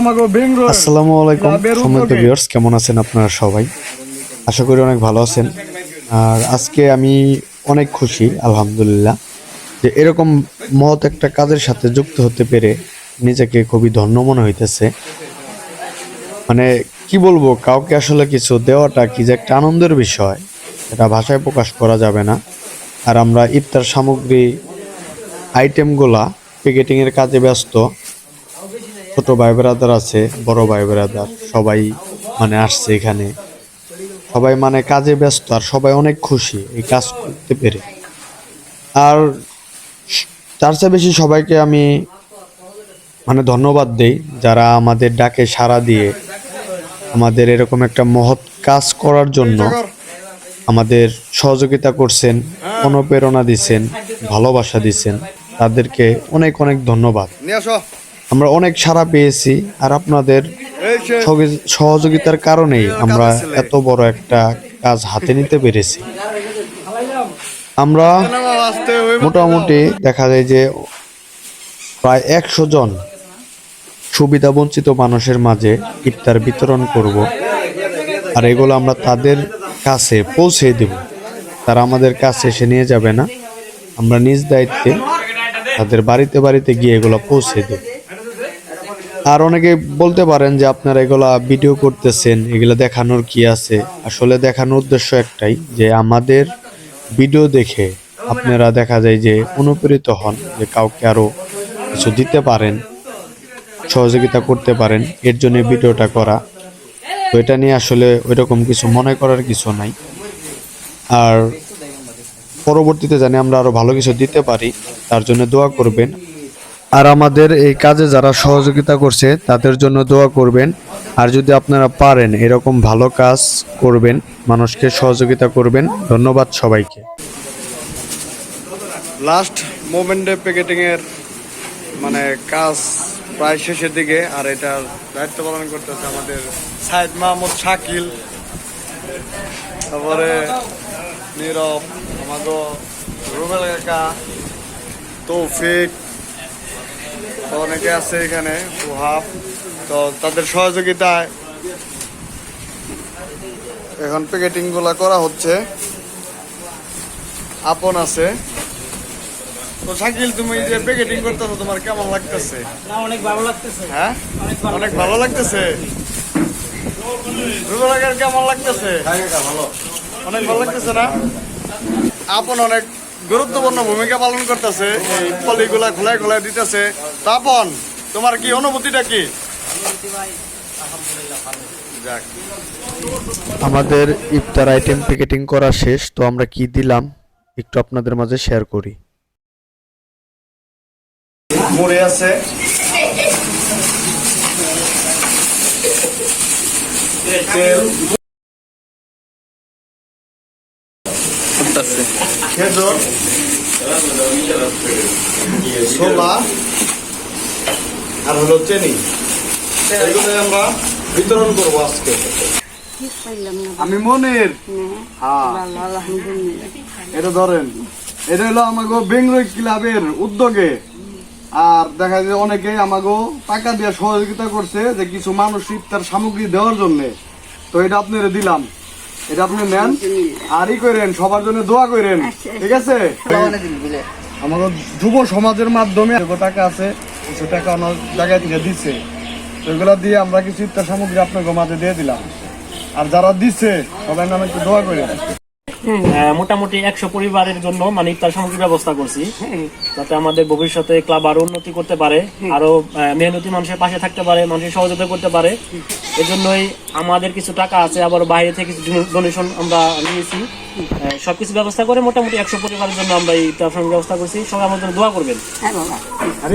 আসসালামু আলাইকুম সম্মানিত ভিউয়ার্স কেমন আছেন আপনারা সবাই? আশা করি অনেক ভালো আছেন। আর আজকে আমি অনেক খুশি আলহামদুলিল্লাহ যে এরকম মহৎ একটা কাজের সাথে যুক্ত হতে পেরে নিজেকে খুবই ধন্য মনে হইতেছে। মানে কি বলব কাউকে আসলে কিছু দেওয়াটা কি যে একটা আনন্দের বিষয় এটা ভাষায় প্রকাশ করা যাবে না। আর আমরা ইফতার সামগ্রী আইটেমগুলা প্যাকেটিংয়ের কাজে ব্যস্ত ছোট ভাই ব্রাদার আছে, বড় ভাই ব্রাদার, সবাই মানে আসছে এখানে। সবাই মানে কাজে ব্যস্ত, আর সবাই অনেক খুশি এই কাজ করতে পেরে। আর তার চেয়ে বেশি সবাইকে আমি মানে ধন্যবাদ দেই, যারা আমাদের ডাকে সাড়া দিয়ে আমাদের এরকম একটা মহৎ কাজ করার জন্য আমাদের সহযোগিতা করছেন, অনুপ্রেরণা দিছেন ভালোবাসা দিছেন তাদেরকে অনেক অনেক ধন্যবাদ। আমরা অনেক সাড়া পেয়েছি আর আপনাদের সহযোগিতার কারণেই আমরা এত বড় একটা কাজ হাতে নিতে পেরেছি। আমরা মোটামুটি দেখা যায় যে প্রায় একশো জন সুবিধা বঞ্চিত মানুষের মাঝে ইফতার বিতরণ করব আর এগুলো আমরা তাদের কাছে পৌঁছে দেব। তারা আমাদের কাছে এসে নিয়ে যাবে না। আমরা নিজ দায়িত্বে তাদের বাড়িতে বাড়িতে গিয়ে এগুলো পৌঁছে দেব। আর অনেকে বলতে পারেন যে আপনারা এগুলা ভিডিও করতেছেন, এগুলা দেখানোর কি আছে? আসলে দেখানোর উদ্দেশ্য একটাই যে আমাদের ভিডিও দেখে আপনারা দেখা যায় যে অনুপ্রেরিত হন, যে কাউকে আরও কিছু দিতে পারেন, সহযোগিতা করতে পারেন, এর জন্য ভিডিওটা করা। তো এটা নিয়ে আসলে ওইরকম কিছু মনে করার কিছু নাই। আর পরবর্তীতে জানি আমরা আরও ভালো কিছু দিতে পারি, তার জন্য দোয়া করবেন। আর আমাদের এই কাজে যারা সহযোগিতা করছে, তাদের জন্য দোয়া করবেন। আর যদি আপনারা পারেন, এরকম ভালো কাজ করবেন, মানুষকে সহযোগিতা করবেন, ধন্যবাদ সবাইকে। লাস্ট মোমেন্টে প্যাকেটিং এর মানে কাজ প্রায় শেষের দিকে, আর এটার দায়িত্ব পালন করতেছে আমাদের সাইদ মাহমুদ শাকিল। তারপরে নীরব আমাদের রুবেল কাকা, তৌফিক তো অনেকে আছে এখানে ওহাব। তো তাদের সহযোগিতায় এখন প্যাকেটিংগুলা করা হচ্ছে। আপন আছে। তো শাকিল তুমি যে প্যাকেটিং করতেছো তোমার কেমন লাগতেছে? না অনেক ভালো লাগতেছে। হ্যাঁ? অনেক ভালো লাগতেছে। কেমন লাগতেছে? অনেক ভালো লাগতেছে না? আপন অনেক গুরুত্বপূর্ণ ভূমিকা পালন করতেছে এই পলিগুলা খোলায় খোলায় দিতেছে। তাপন তোমার কি অনুভূতিটা কি? আমাদের ইফতার আইটেম প্যাকেটিং করা শেষ তো আমরা কি দিলাম একটু আপনাদের মাঝে শেয়ার করি। মুড়ি আছে। তেল। খেজুর। ছোলা। আর হলো চেনি। এগুলো আমরা বিতরণ করব আজকে। আমি মনের। হ্যাঁ। এটা ধরেন। এটা হলো আমাকে বেঙ্গল ক্লাবের উদ্যোগে। আর দেখা যায় অনেকেই আমাকে টাকা দিয়ে সহযোগিতা করছে যে কিছু মানুষ ইফতার সামগ্রী দেওয়ার জন্য। তো এটা আপনারা দিলাম। এটা আপনি নেন আরই করেন সবার জন্য দোয়া করেন ঠিক আছে? আমার যুব সমাজের মাধ্যমে টাকা আছে কিছু টাকা অন্য জায়গায় থেকে দিচ্ছে। ওইগুলো এগুলো দিয়ে আমরা কিছু ইত্যা সামগ্রী আপনাকে মাঝে দিয়ে দিলাম। আর যারা দিচ্ছে সবাই নামে একটু দোয়া করেন। আহ, মোটামুটি একশো পরিবারের জন্য মানে ইফতার সামগ্রীর ব্যবস্থা করছি। যাতে আমাদের ভবিষ্যতে ক্লাব আরও উন্নতি করতে পারে আরও আহ, মেহনতি মানুষের পাশে থাকতে পারে মানুষের সহযোগিতা করতে পারে। এজন্যই আমাদের কিছু টাকা আছে আবার বাইরে থেকে কিছু ডোনেশন আমরা নিয়েছি। সবকিছু ব্যবস্থা করে মোটামুটি একশো পরিবারের জন্য আমরা এই ব্যবস্থা করছি। সবাই আমাদের জন্য দোয়া করবেন। আর